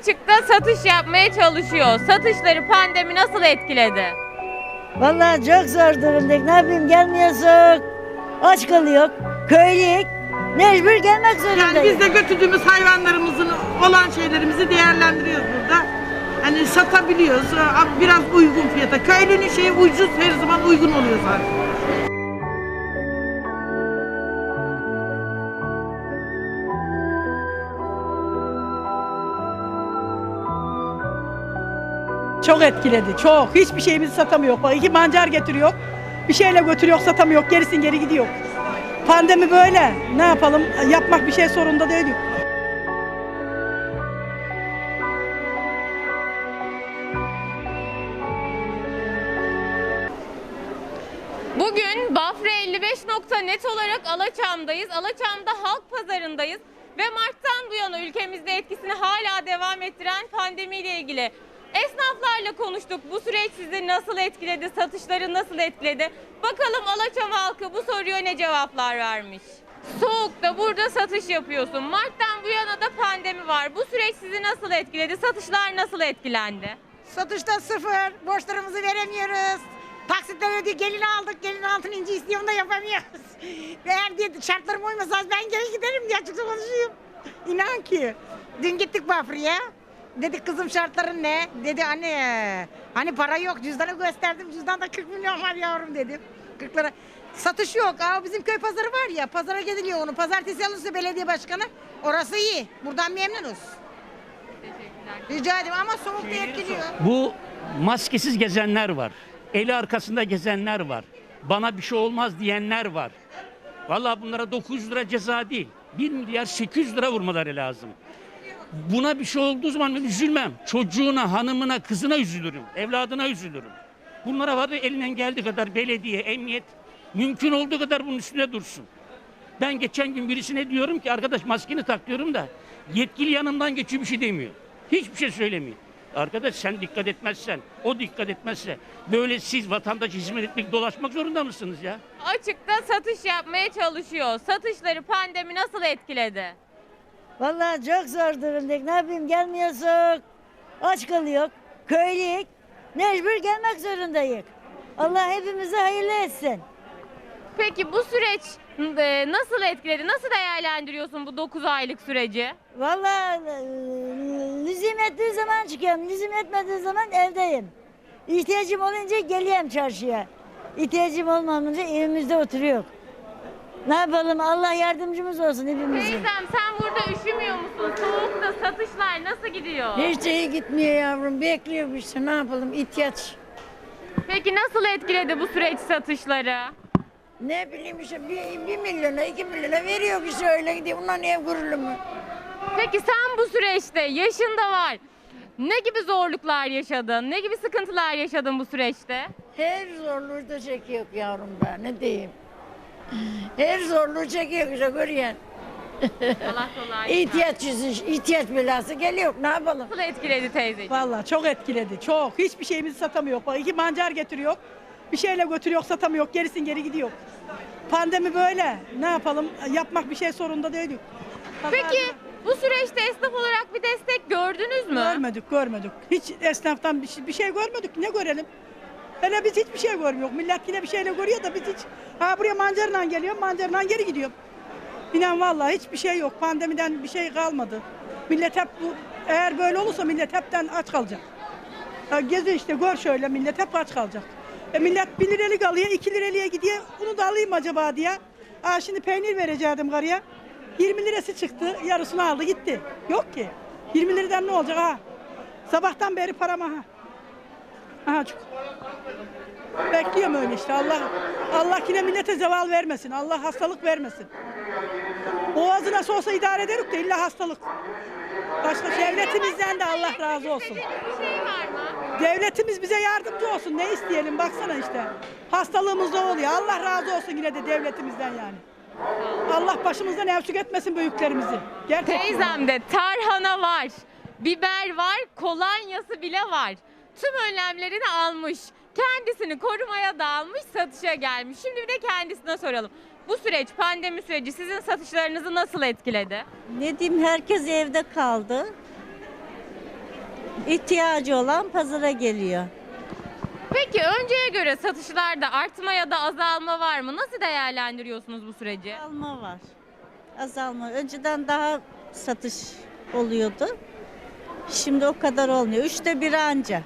açıkta satış yapmaya çalışıyor. Satışları pandemi nasıl etkiledi? Vallahi çok zor durumdayız. Ne yapayım gelmiyorsun. Aç kalıyor. Köylüyük. Mecbur gelmek Yani zorundayız. biz de götürdüğümüz hayvanlarımızın olan şeylerimizi değerlendiriyoruz burada. Hani satabiliyoruz biraz uygun fiyata. Köylünün şeyi ucuz her zaman uygun oluyor zaten. Çok etkiledi, çok. Hiçbir şeyimizi satamıyor. İki mancar getiriyor, bir şeyle götürüyor, satamıyor. Gerisin geri gidiyor. Pandemi böyle. Ne yapalım? Yapmak bir şey zorunda değilik. Bugün Bafra 55.net olarak Alaçam'dayız. Alaçam'da halk pazarındayız. Ve Mart'tan bu yana ülkemizde etkisini hala devam ettiren pandemiyle ilgili esnaflarla konuştuk. Bu süreç sizi nasıl etkiledi, satışları nasıl etkiledi? Bakalım Alaçam halkı bu soruya ne cevaplar vermiş? Soğukta burada satış yapıyorsun. Mart'tan bu yana da pandemi var. Bu süreç sizi nasıl etkiledi? Satışlar nasıl etkilendi? Satışta sıfır. Borçlarımızı veremiyoruz. Taksitler ödüyor. Gelin aldık. Gelin altın inci istiyorum da yapamıyoruz. Eğer diye şartlarım uymasa ben geri giderim diye açıkça konuşayım. İnan ki. Dün gittik Bafra'ya. Dedik kızım şartların ne? Dedi anne hani para yok cüzdanı gösterdim cüzdanda 40 milyon var yavrum dedim. 40 lira. Satış yok. Aa, bizim köy pazarı var ya pazara gidiliyor onu. Pazartesi alırsa belediye başkanı orası iyi. Buradan memnunuz. Rica ederim ama soğukta etkiliyor. Bu maskesiz gezenler var. Eli arkasında gezenler var. Bana bir şey olmaz diyenler var. Vallahi bunlara 900 lira ceza değil. 1 milyar 800 lira vurmaları lazım. Buna bir şey olduğu zaman ben üzülmem. Çocuğuna, hanımına, kızına üzülürüm. Evladına üzülürüm. Bunlara var elinden geldiği kadar belediye, emniyet mümkün olduğu kadar bunun üstüne dursun. Ben geçen gün birisine diyorum ki arkadaş maskeni tak diyorum da yetkili yanımdan geçiyor bir şey demiyor. Hiçbir şey söylemiyor. Arkadaş sen dikkat etmezsen, o dikkat etmezse böyle siz vatandaş hizmet etmek dolaşmak zorunda mısınız ya? Açıkta satış yapmaya çalışıyor. Satışları pandemi nasıl etkiledi? Vallahi çok zor durumdayız. Ne yapayım gelmiyorsun. Aç kalıyor. Köylüyük. Mecbur gelmek zorundayız. Allah hepimize hayırlı etsin. Peki bu süreç e, nasıl etkiledi? Nasıl değerlendiriyorsun bu 9 aylık süreci? Vallahi e, lüzum ettiği zaman çıkıyorum. Lüzum etmediği zaman evdeyim. İhtiyacım olunca geliyorum çarşıya. İhtiyacım olmayınca evimizde oturuyor. Ne yapalım Allah yardımcımız olsun hepimizin. Teyzem sen burada üşümüyor musun? Soğukta satışlar nasıl gidiyor? Hiç iyi gitmiyor yavrum. Bekliyor işte ne yapalım ihtiyaç. Peki nasıl etkiledi bu süreç satışları? Ne bileyim işte bir, bir milyona iki milyona veriyor işte öyle gidiyor. Bunlar ev kurulu mu? Peki sen bu süreçte yaşında var. Ne gibi zorluklar yaşadın? Ne gibi sıkıntılar yaşadın bu süreçte? Her zorluğu da çekiyor yavrum ben ne diyeyim. Her zorluğu çekiyor işte görüyorsun. Allah kolaylık İhtiyaç yüzü, ihtiyaç belası geliyor ne yapalım. Nasıl etkiledi teyzeciğim? Vallahi çok etkiledi, çok. Hiçbir şeyimizi satamıyor. Bak iki mancar getiriyor, bir şeyle götürüyor, satamıyor. Gerisin geri gidiyor. Pandemi böyle. Ne yapalım? Yapmak bir şey zorunda değilik. Peki bu süreçte esnaf olarak bir destek gördünüz mü? Görmedik, görmedik. Hiç esnaftan bir şey, bir şey görmedik. Ne görelim? Hele biz hiçbir şey görmüyoruz. Millet yine bir şeyle görüyor da biz hiç... Ha buraya mancarla geliyor, mancarla geri gidiyor. İnan vallahi hiçbir şey yok. Pandemiden bir şey kalmadı. Millet hep bu... Eğer böyle olursa millet hepten aç kalacak. Ha, gezi işte gör şöyle millet hep aç kalacak. E millet 1 liralık alıyor, 2 liralığa gidiyor. Bunu da alayım acaba diye. Aa, şimdi peynir verecektim karıya. 20 lirası çıktı, yarısını aldı gitti. Yok ki. 20 liradan ne olacak ha? Sabahtan beri param ha. Aha çok. Bekliyorum öyle işte. Allah Allah yine millete zeval vermesin. Allah hastalık vermesin. Boğazı nasıl olsa idare ederiz de illa hastalık. Başka devletimizden de Allah razı olsun. Şey? Devletimiz bize yardımcı olsun. Ne isteyelim baksana işte. Hastalığımız da oluyor. Allah razı olsun yine de devletimizden yani. Allah başımızdan evsük etmesin büyüklerimizi. Gerçekten. Teyzemde tarhana var, biber var, kolonyası bile var. Tüm önlemlerini almış. Kendisini korumaya da almış, satışa gelmiş. Şimdi bir de kendisine soralım. Bu süreç, pandemi süreci sizin satışlarınızı nasıl etkiledi? Ne diyeyim herkes evde kaldı. İhtiyacı olan pazara geliyor. Peki önceye göre satışlarda artma ya da azalma var mı? Nasıl değerlendiriyorsunuz bu süreci? Azalma var. Azalma. Önceden daha satış oluyordu. Şimdi o kadar olmuyor. Üçte bir anca.